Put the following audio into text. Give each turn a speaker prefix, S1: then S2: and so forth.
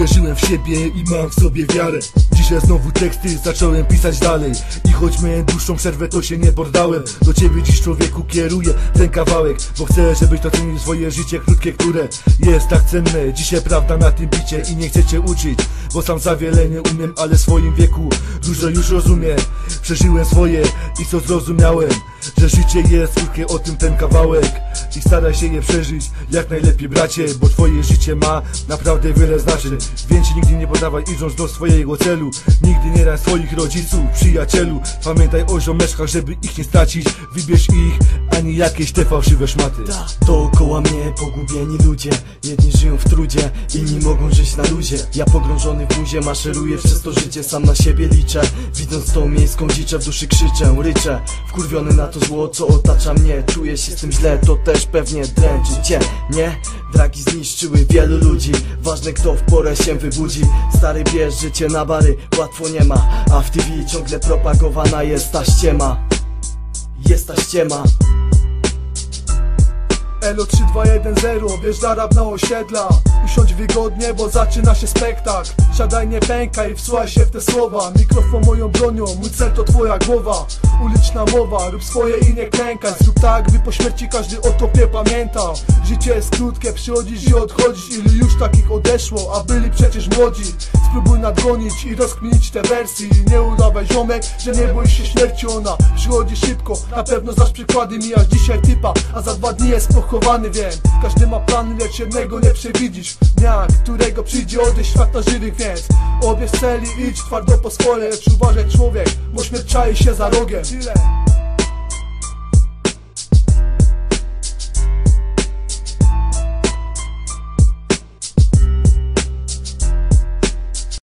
S1: Uwierzyłem w siebie i mam w sobie wiarę Dzisiaj znowu teksty zacząłem pisać dalej. I choć miałem dłuższą przerwę to się nie poddałem. Do ciebie dziś człowieku kieruję ten kawałek Bo chcę żebyś docenił swoje życie krótkie, które jest tak cenne. Dzisiaj prawda na tym bicie i nie chcę cię uczyć Bo sam za wiele nie umiem, ale w swoim wieku Dużo już rozumiem. Przeżyłem swoje i co zrozumiałem Że życie jest krótkie, o tym ten kawałek. I staraj się je przeżyć jak najlepiej bracie Bo twoje życie ma naprawdę wiele znaczeń. Więc nigdy nie podawaj idąc do swojego celu Nigdy nie raj swoich rodziców, przyjacielu. Pamiętaj o ziomeczkach, żeby ich nie stracić. Wybierz ich, ani jakieś te fałszywe szmaty.
S2: Dookoła mnie pogubieni ludzie. Jedni żyją w trudzie, inni mogą żyć na luzie Ja pogrążony w muzie maszeruję przez to życie Sam na siebie liczę. Widząc tą miejską dziczę w duszy krzyczę, ryczę. Wkurwiony na to zło, co otacza mnie. Czuję się z tym źle, to też pewnie dręczy cię Nie? Dragi zniszczyły wielu ludzi. Ważne kto w porę się wybudzi. Stary bierz życie na bary, łatwo nie ma. A w TV ciągle propagowana jest ta ściema. Jest ta ściema
S3: Elo 3210, wjeżdża rap na osiedla. Usiądź wygodnie, bo zaczyna się spektakl. Siadaj, nie pękaj, wsłuchaj się w te słowa. Mikrofon moją bronią, mój cel to twoja głowa. Uliczna mowa, rób swoje i nie klękaj. Zrób tak, by po śmierci każdy o tobie pamiętał. Życie jest krótkie, przychodzisz i odchodzisz. Ilu już takich odeszło, a byli przecież młodzi. Spróbuj nadgonić i rozkminić te wersje Nie udawaj ziomek, że nie boisz się śmierci. Ona przychodzi szybko, na pewno znasz przykłady. Mijasz dzisiaj typa, a za dwa dni jest pochowany Wiem, każdy ma plany, lecz jednego nie przewidzisz. Dnia, którego przyjdzie odejść świata żywych Więc odbierz cel i idź twardo po swoje Lecz uważaj człowiek, bo śmierć czai się za rogiem